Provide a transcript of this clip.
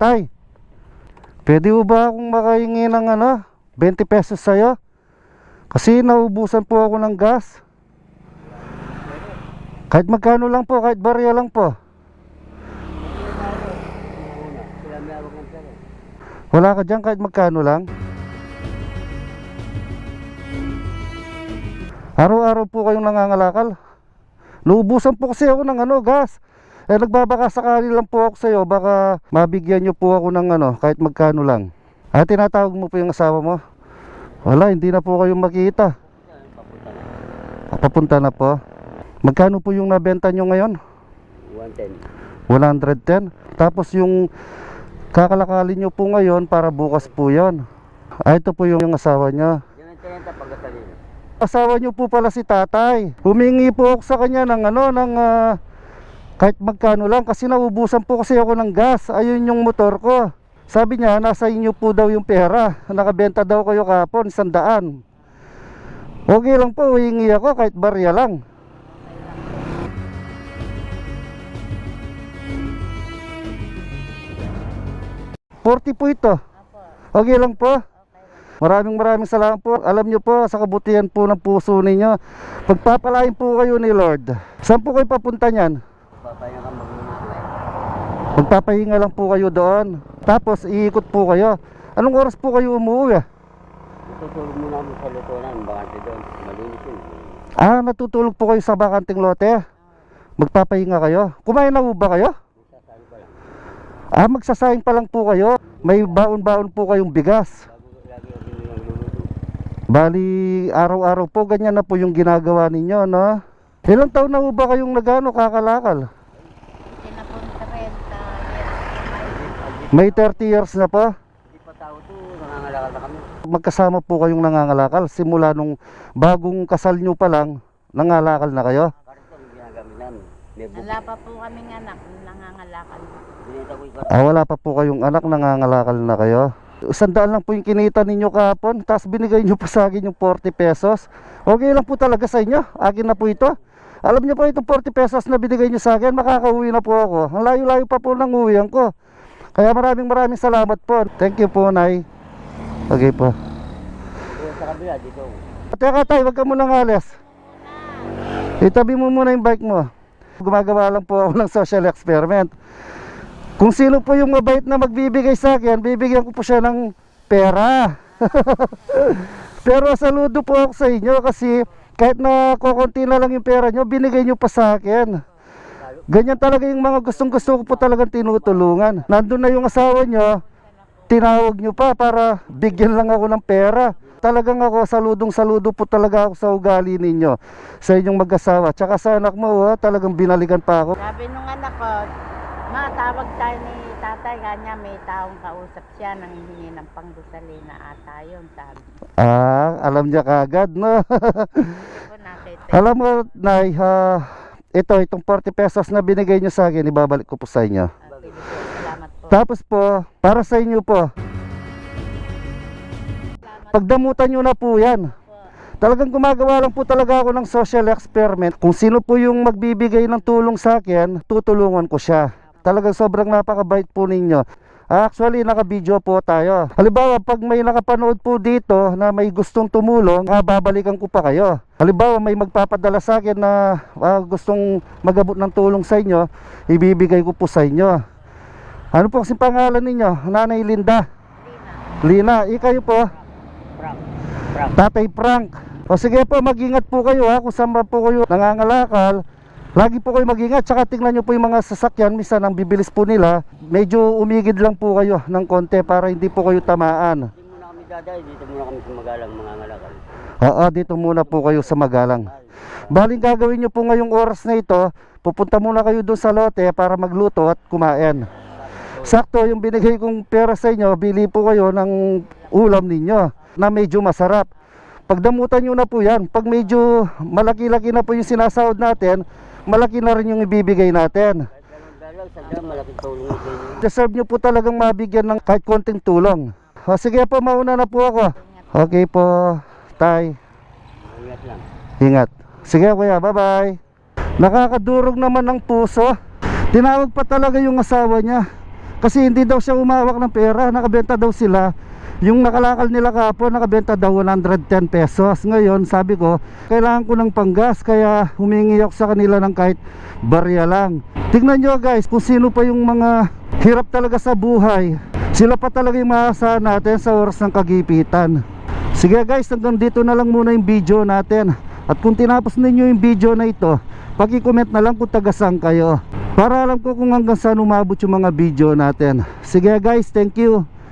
Tay, pwede mo ba akong makahingi ng ano, 20 pesos sa'yo? Kasi naubusan po ako ng gas. Kahit magkano lang po, kahit barya lang po. Wala ka dyan kahit magkano lang? Araw-araw po kayong nangangalakal. Naubusan po kasi ako ng ano, gas. Eh nagbabaka sakali lang po ako sa iyo, baka mabigyan niyo po ako ng ano, kahit magkano lang. Ah, tinatawag mo po yung asawa mo? Wala, hindi na po kayo makita. Ah, papunta na po. Magkano po yung nabenta nyo ngayon? 110. 110. Tapos yung kakalakalin nyo po ngayon para bukas po yon. Ah, ito po yung, asawa niya. Yan ang 30 pagkasalino. Asawa niyo po pala si tatay. Humingi po ako sa kanya ng ano, ng ah, kahit magkano lang kasi naubusan po kasi ako ng gas. Ayun yung motor ko. Sabi niya, nasa inyo po daw yung pera. Nakabenta daw kayo kapon, sandaan. Okay lang po, humingi ako kahit barya lang. Forty po ito. Okay lang po. Maraming maraming salamat po. Alam niyo po sa kabutihan po ng puso ninyo. Pagpapalain po kayo ni Lord. Saan po kayo papunta niyan? Papahinga ka magmumukay. Magpapahinga lang po kayo doon. Tapos iikot po kayo. Anong oras po kayo umuwi? Tutulog muna mo sa luturan. Bakante doon. Malinis yun. Ah, natutulog po kayo sa bakanting lote. Magpapahinga kayo. Kumain na po ba kayo? Sasali pa lang. Ah, magsasayang pa lang po kayo. May baon-baon po kayong bigas. Ako. Bali, araw-araw po ganyan na po yung ginagawa ninyo, no? Ilang taon na po ba kayong nagano kakalakal? May 30 years na po. Hindi pa tao to. Nangangalakal na kami. Magkasama po kayong nangangalakal. Simula nung bagong kasal nyo pa lang, nangalakal na kayo. Wala pa po kaming anak, nangangalakal. Ah, wala pa po kayong anak, nangangalakal na kayo. Sandaan lang po yung kinita ninyo kahapon, tapos binigay nyo pa sa akin yung 40 pesos. Okay lang po talaga sa inyo. Akin na po ito. Alam niyo po itong 40 pesos na binigay nyo sa akin, makakauwi na po ako. Ang layo-layo pa po ng uwian ko. Kaya maraming maraming salamat po. Thank you po, Nay. Okay po. Sa kabila, dito. Teka tayo, wag ka munang alis. Itabi mo muna yung bike mo. Gumagawa lang po ako ng social experiment. Kung sino po yung mabait na magbibigay sa akin, bibigyan ko po siya ng pera. Pero saludo po ako sa inyo kasi kahit na kukunti na lang yung pera nyo, binigay nyo pa sa akin. Ganyan talaga yung mga gustong gusto ko po talagang tinutulungan. Nandun na yung asawa nyo, tinawag nyo pa para bigyan lang ako ng pera. Talagang ako, saludong saludo po talaga ako sa ugali ninyo, sa inyong mag-asawa. Tsaka sa anak mo, oh, talagang binalikan pa ako. Sabi nung anak ko, ma, tawag tayo ni tatay, kanya may taong kausap siya nang hihingi ng panggusalina ata yun, sabi. Ah, alam niya kagad, no? Alam mo, Nay, ha, ito, itong 40 pesos na binigay niyo sa akin, ibabalik ko po sa inyo. Ah, salamat po. Tapos po, para sa inyo po, pagdamutan nyo na po yan. Talagang gumagawa lang po talaga ako ng social experiment. Kung sino po yung magbibigay ng tulong sa akin, tutulungan ko siya. Talagang sobrang napakabait po ninyo. Actually, naka-video po tayo. Halimbawa, pag may nakapanood po dito na may gustong tumulong, ah, babalikan ko pa kayo. Halimbawa, may magpapadala sa akin na ah, gustong magabot ng tulong sa inyo, ibibigay ko po sa inyo. Ano po kasi pangalan ninyo? Nanay Linda. Lina, ikayo po. Frank. Frank. Tatay Frank. O sige po, mag-ingat po kayo ha. Kung saan po kayo nangangalakal, lagi po kayo mag-ingat. Tsaka tingnan nyo po yung mga sasakyan. Minsan ang bibilis po nila. Medyo umigid lang po kayo ng konti para hindi po kayo tamaan. Hindi muna kami daday. Dito muna kami sa magalang mga ngalakal. Oo, dito muna po kayo sa Magalang. Baling gagawin nyo po ngayong oras na ito, pupunta muna kayo doon sa lote para magluto at kumain. Sakto, yung binigay kong pera sa inyo, bili po kayo ng ulam ninyo na medyo masarap. Pagdamutan nyo na po yan. Pag medyo malaki-laki na po yung sinasahod natin, malaki na rin yung ibibigay natin. Deserve nyo po talagang mabigyan ng kahit konting tulong. O, sige po, mauna na po ako. Okay po, tay. Ingat lang. Ingat. Sige kuya, bye-bye. Nakakadurog naman ng puso. Tinawag pa talaga yung asawa niya. Kasi hindi daw siya umawak ng pera, nakabenta daw sila. Yung nakalakal nila kapon, nakabenta daw 110 pesos. Ngayon, sabi ko, kailangan ko ng panggas, kaya humingi ako sa kanila ng kahit barya lang. Tignan nyo guys, kung sino pa yung mga hirap talaga sa buhay. Sila pa talaga yung maasahan natin sa oras ng kagipitan. Sige guys, hanggang dito na lang muna yung video natin. At kung tinapos ninyo yung video na ito, pag-comment na lang kung tagasang kayo. Para alam ko kung hanggang saan umabot yung mga video natin. Sige guys, thank you.